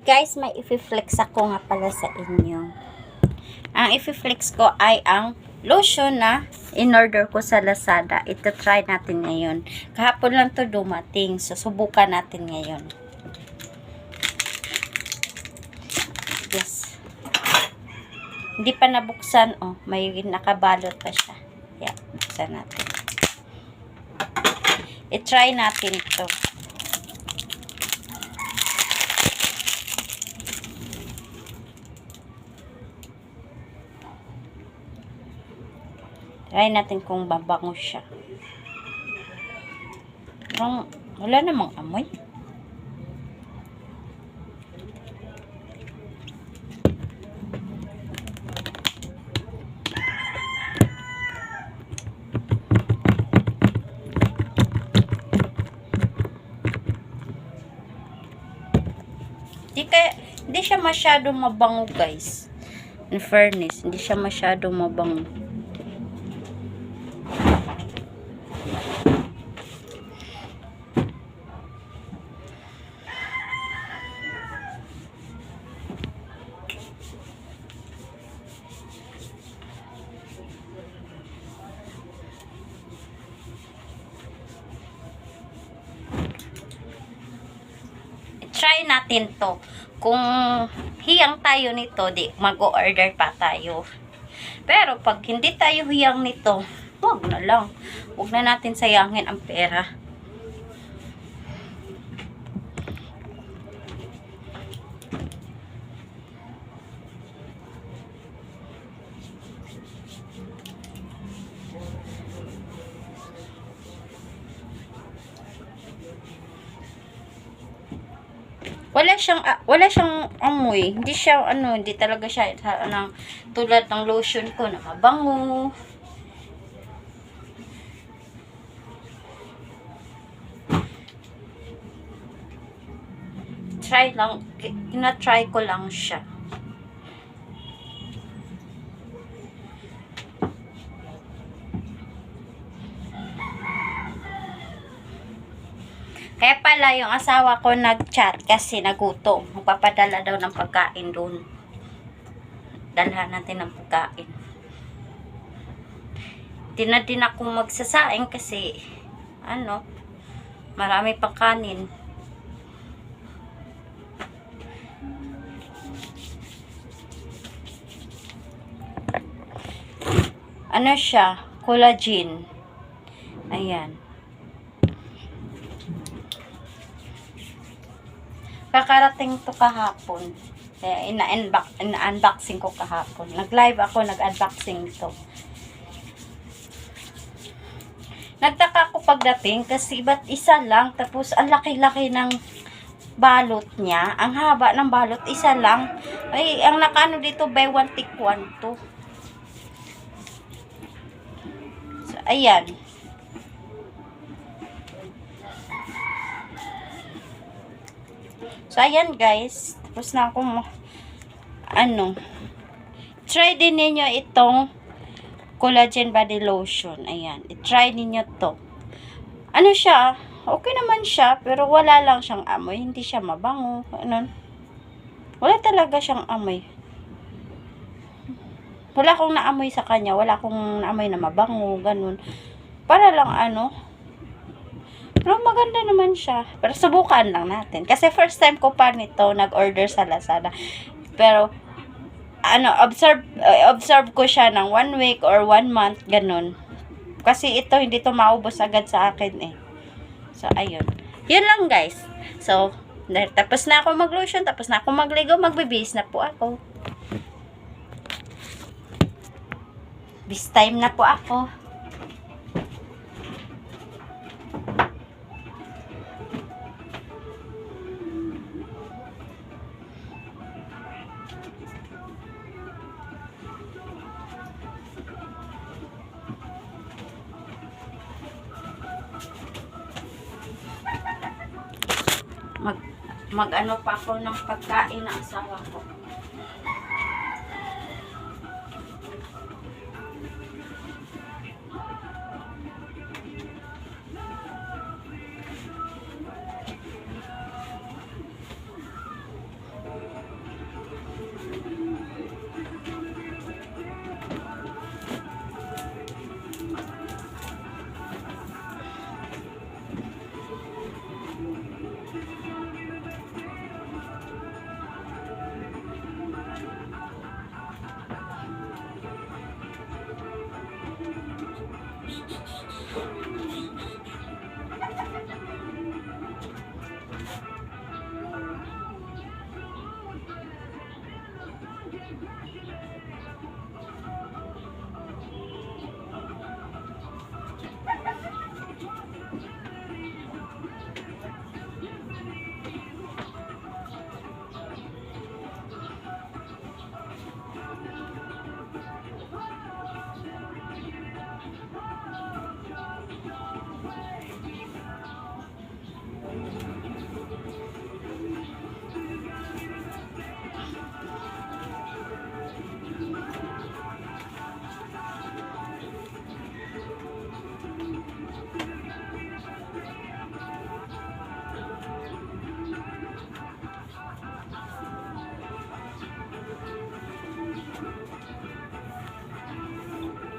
Guys, may i-flex ako nga pala sa inyo. Ang i-flex ko ay ang lotion na in-order ko sa Lazada. Ito try natin ngayon. Kahapon lang to dumating. So, subukan natin ngayon. Yes. Hindi pa nabuksan. Oh, may nakabalot pa siya. Yeah, buksan natin. I-try natin to. Try natin kung babango siya. Parang wala namang amoy. Di kaya, siya masyadong mabango guys. In fairness, hindi siya masyadong mabango. try natin to. Kung hiyang tayo nito, di mag-order pa tayo. Pero pag hindi tayo hiyang nito, wag na lang. Wag na natin sayangin ang pera. Wala siyang ah, wala siyang amoy. Hindi siya ano, hindi talaga siya sa- ng tulad ng lotion ko na mabango. Try lang, ina-try ko lang siya. Kaya pala yung asawa ko nag-chat kasi nagutom. Magpapadala daw ng pagkain doon. Dalhan natin ng pagkain. Di na din ako magsasaing kasi ano, marami pang kanin. Ano siya? Collagen. Ayan. Kakarating to kahapon. Ina-unbox, ina-unboxing ko kahapon. Nag-live ako, nag-unboxing to. Nagtaka ako pagdating kasi ba't isa lang tapos ang laki-laki ng balot niya. Ang haba ng balot, isa lang. Ay, ang nakano dito, buy one, take one to. So, ayan. So, ayan guys. Tapos na ako ano. Try din ninyo itong collagen body lotion. Ayan. I-try ninyo to. Ano siya? Okay naman siya. Pero wala lang siyang amoy. Hindi siya mabango. Ano? Wala talaga siyang amoy. Wala akong naamoy sa kanya. Wala akong naamoy na mabango. Ganun. Para lang ano, pero maganda naman siya. Pero subukan lang natin. Kasi first time ko pa nito nag-order sa Lazada. Pero ano, observe uh, observe ko siya ng one week or one month ganun. Kasi ito hindi to maubos agad sa akin eh. So ayun. Yun lang guys. So tapos na ako mag-lotion, tapos na ako magligo, magbibis na po ako. Bis time na po ako. Mag mag ano pa ako ng pagkain ng asawa ko.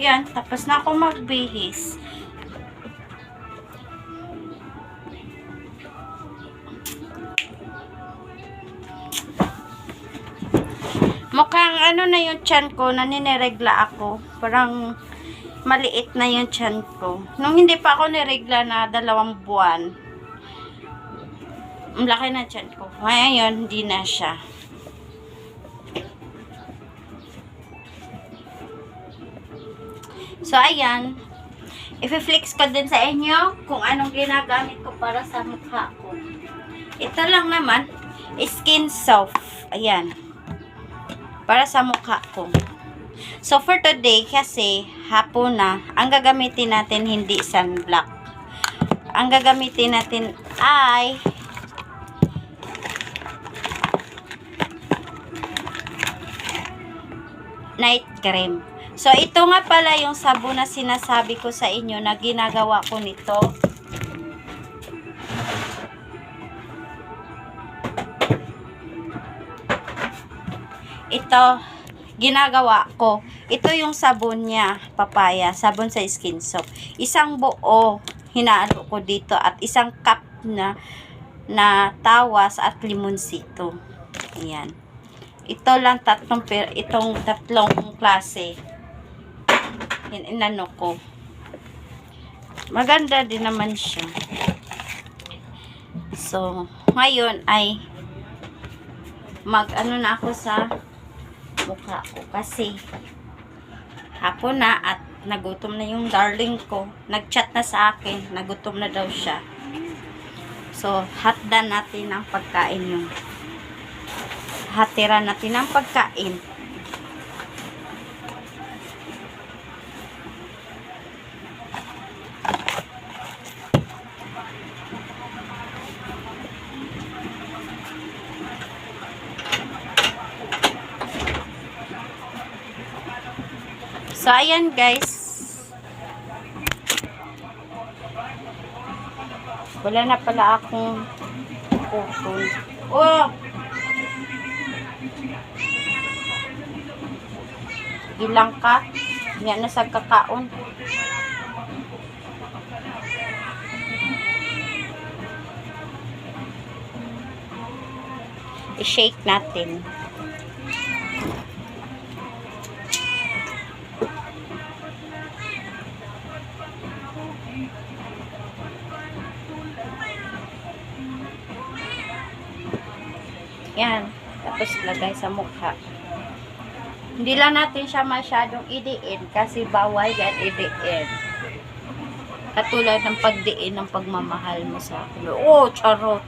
Yan, tapos na ako magbihis. Mukhang ano na yung chan ko, naniniregla ako. Parang maliit na yung chan ko. Nung hindi pa ako niregla na dalawang buwan, ang laki na chan ko. Ngayon, hindi na siya. So, ayan. I-flex ko din sa inyo kung anong ginagamit ko para sa mukha ko. Ito lang naman, skin soft. Ayan. Para sa mukha ko. So, for today, kasi hapon na, ang gagamitin natin hindi sunblock. Ang gagamitin natin ay night cream. So, ito nga pala yung sabon na sinasabi ko sa inyo na ginagawa ko nito. Ito, ginagawa ko. Ito yung sabon niya, papaya, sabon sa skin soap. Isang buo, hinaalo ko dito at isang cup na na tawas at limonsito. Ayan. Ito lang tatlong itong tatlong klase. Yan, inano ko. Maganda din naman siya. So, ngayon ay mag ano na ako sa mukha ko kasi hapon na at nagutom na yung darling ko. Nagchat na sa akin, nagutom na daw siya. So, hatdan natin ang pagkain yung hatiran natin ang pagkain. So, ayan guys. Wala na pala akong putol. Oh! Ilang ka? Nga na sa kakaon. I-shake natin. Lagay sa mukha. Hindi lang natin siya masyadong idiin kasi bawal yan idiin. Katulad ng pagdiin ng pagmamahal mo sa akin. Oh, charot.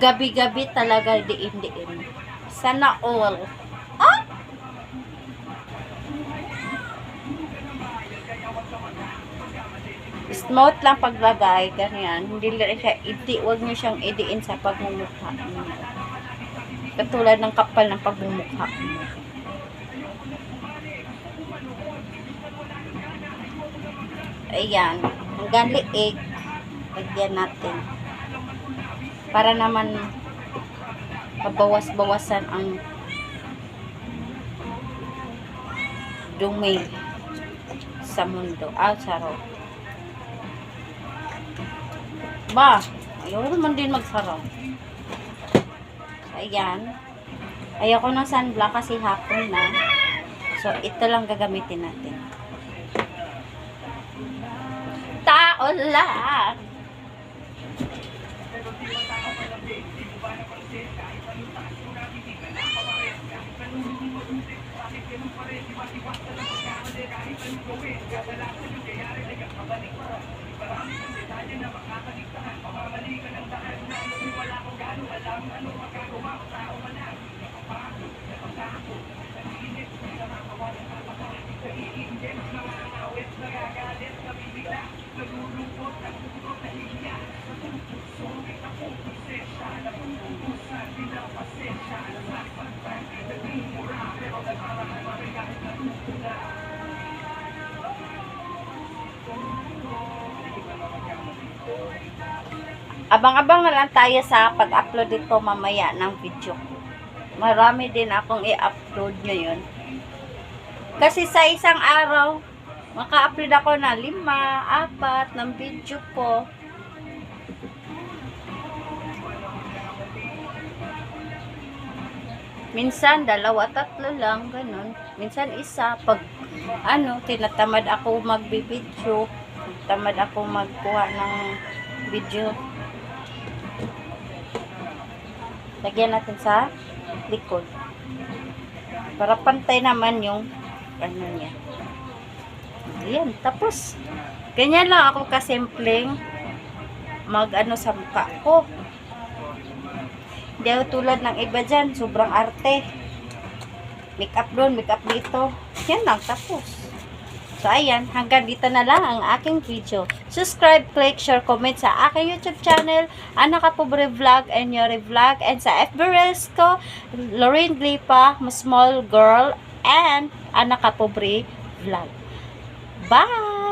Gabi-gabi talaga diin-diin. Sana all. Ah! Smooth lang paglagay, ganyan. Hindi lang siya, idi, wag niyo siyang idiin sa pagmumukha niyo. Katulad ng kapal ng pagmumukha mo. Ayan. Hanggang liig. Lagyan natin. Para naman mabawas-bawasan ang dumi sa mundo. Ah, sarap. Ba, ayaw naman din magsarap. Ayan. Ayoko ng sunblock kasi hapon na. So, ito lang gagamitin natin. Tao lang! Abang-abang na lang tayo sa pag-upload dito mamaya ng video. Marami din akong i-upload ngayon. Kasi sa isang araw, maka-upload ako na lima, apat ng video ko. Minsan, dalawa, tatlo lang, ganun. Minsan, isa. Pag, ano, tinatamad ako magbibidyo. Tamad ako magkuha ng video. Lagyan natin sa likod. Para pantay naman yung ano niya. Ayan, tapos ganyan lang ako kasimpleng mag ano sa mukha ko. Hindi ako tulad ng iba dyan, sobrang arte. Make up doon, make up dito. Yan lang, tapos. So, ayan, hanggang dito na lang ang aking video. Subscribe, click, share, comment sa aking YouTube channel, Ana Kapobre Vlog and Yori Vlog, and sa FB Reels ko, Lorraine Glipa, Small Girl, and Ana Kapobre Vlog. Bye!